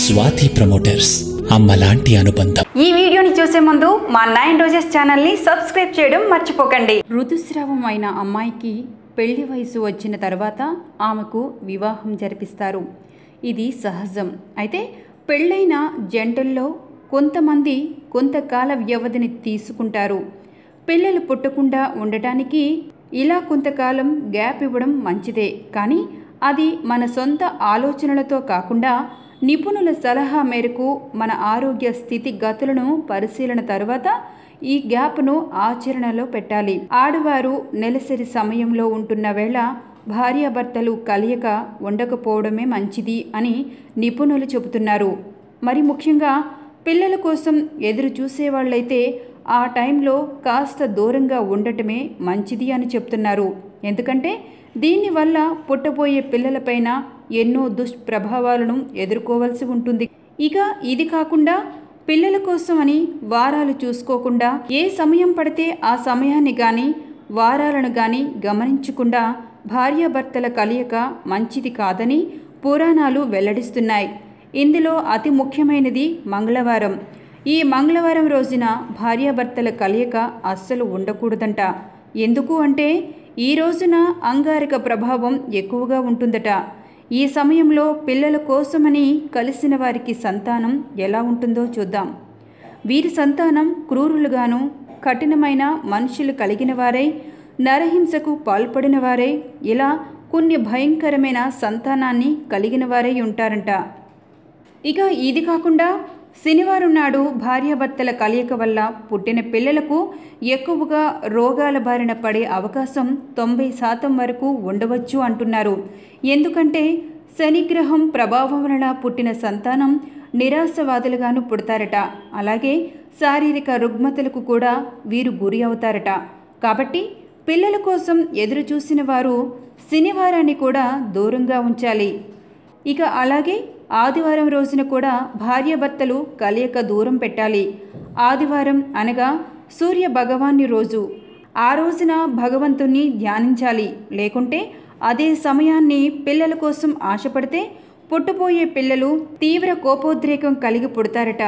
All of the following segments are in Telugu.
స్వాతి ప్రమోటర్స్ అమ్మలాంటి అనుబంధం. ఈ వీడియోని చూసే ముందు మా నైన్ రోజెస్ ఛానల్ని సబ్స్క్రైబ్ చేయడం మర్చిపోకండి. ఋతుస్రావం అయిన అమ్మాయికి పెళ్ళి వయసు వచ్చిన తర్వాత ఆమెకు వివాహం జరిపిస్తారు. ఇది సహజం. అయితే పెళ్ళైన జంటల్లో కొంతమంది కొంతకాల వ్యవధిని తీసుకుంటారు. పిల్లలు పుట్టకుండా ఉండటానికి ఇలా కొంతకాలం గ్యాప్ ఇవ్వడం మంచిదే. కానీ అది మన సొంత ఆలోచనలతో కాకుండా నిపుణుల సలహా మేరకు మన ఆరోగ్య స్థితిగతులను పరిశీలన తర్వాత ఈ గ్యాప్ను ఆచరణలో పెట్టాలి. ఆడవారు నెలసరి సమయంలో ఉంటున్న వేళ భార్యాభర్తలు కలియక ఉండకపోవడమే మంచిది అని నిపుణులు చెబుతున్నారు. మరి ముఖ్యంగా పిల్లల కోసం ఎదురు చూసేవాళ్ళైతే ఆ టైంలో కాస్త దూరంగా ఉండటమే మంచిది అని చెప్తున్నారు. ఎందుకంటే దీనివల్ల పుట్టబోయే పిల్లలపైన ఎన్నో దుష్ప్రభావాలను ఎదుర్కోవాల్సి ఉంటుంది. ఇక ఇది కాకుండా పిల్లల కోసం అని వారాలు చూసుకోకుండా ఏ సమయం పడితే ఆ సమయాన్ని కానీ వారాలను కానీ గమనించకుండా భార్యాభర్తల కలయిక మంచిది కాదని పురాణాలు వెల్లడిస్తున్నాయి. ఇందులో అతి ముఖ్యమైనది మంగళవారం. ఈ మంగళవారం రోజున భార్యాభర్తల కలయిక అస్సలు ఉండకూడదంట. ఎందుకు అంటే ఈ రోజున అంగారక ప్రభావం ఎక్కువగా ఉంటుందట. ఈ సమయంలో పిల్లల కోసమని కలిసిన వారికి సంతానం ఎలా ఉంటుందో చూద్దాం. వీరి సంతానం క్రూరులుగాను కఠినమైన మనుషులు కలిగిన వారై నరహింసకు పాల్పడిన వారే ఇలా కొన్ని భయంకరమైన సంతానాన్ని కలిగిన వారై ఉంటారంట. ఇక ఇది కాకుండా శనివారం నాడు భార్యాభర్తల కలయిక వల్ల పుట్టిన పిల్లలకు ఎక్కువగా రోగాల బారిన పడే అవకాశం తొంభై శాతం వరకు ఉండవచ్చు అంటున్నారు. ఎందుకంటే శనిగ్రహం ప్రభావం వలన పుట్టిన సంతానం నిరాశవాదులుగాను పుడతారట. అలాగే శారీరక రుగ్మతలకు కూడా వీరు గురి అవుతారట. కాబట్టి పిల్లల కోసం ఎదురు చూసిన వారు శనివారాన్ని కూడా దూరంగా ఉంచాలి. ఇక అలాగే ఆదివారం రోజున కూడా భార్యాభర్తలు కలయిక దూరం పెట్టాలి. ఆదివారం అనగా సూర్య భగవాన్ని రోజు. ఆ రోజున భగవంతుణ్ణి ధ్యానించాలి. లేకుంటే అదే సమయాన్ని పిల్లల కోసం ఆశపడితే పుట్టబోయే పిల్లలు తీవ్ర కోపోద్రేకం కలిగి పుడతారట.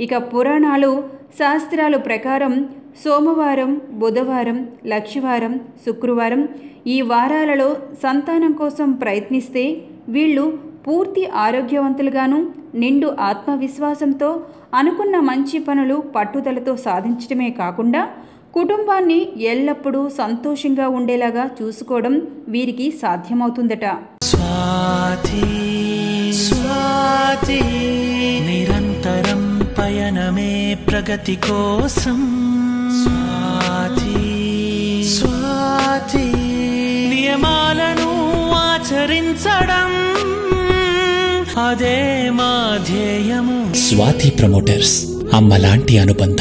ఇక పురాణాలు శాస్త్రాలు ప్రకారం సోమవారం బుధవారం లక్షవారం శుక్రవారం ఈ వారాలలో సంతానం కోసం ప్రయత్నిస్తే వీళ్ళు పూర్తి ఆరోగ్యవంతులుగాను నిండు ఆత్మవిశ్వాసంతో అనుకున్న మంచి పనులు పట్టుదలతో సాధించడమే కాకుండా కుటుంబాన్ని ఎల్లప్పుడూ సంతోషంగా ఉండేలాగా చూసుకోవడం వీరికి సాధ్యమవుతుందట. స్వాతి స్వాతి నిరంతరం పయనమే ప్రగతి కోసం. స్వాతి స్వాతి నియమాలను ఆచరించడం అదే మా ధ్యేయము. స్వాతి ప్రమోటర్స్ అమ్మలాంటి అనుబంధం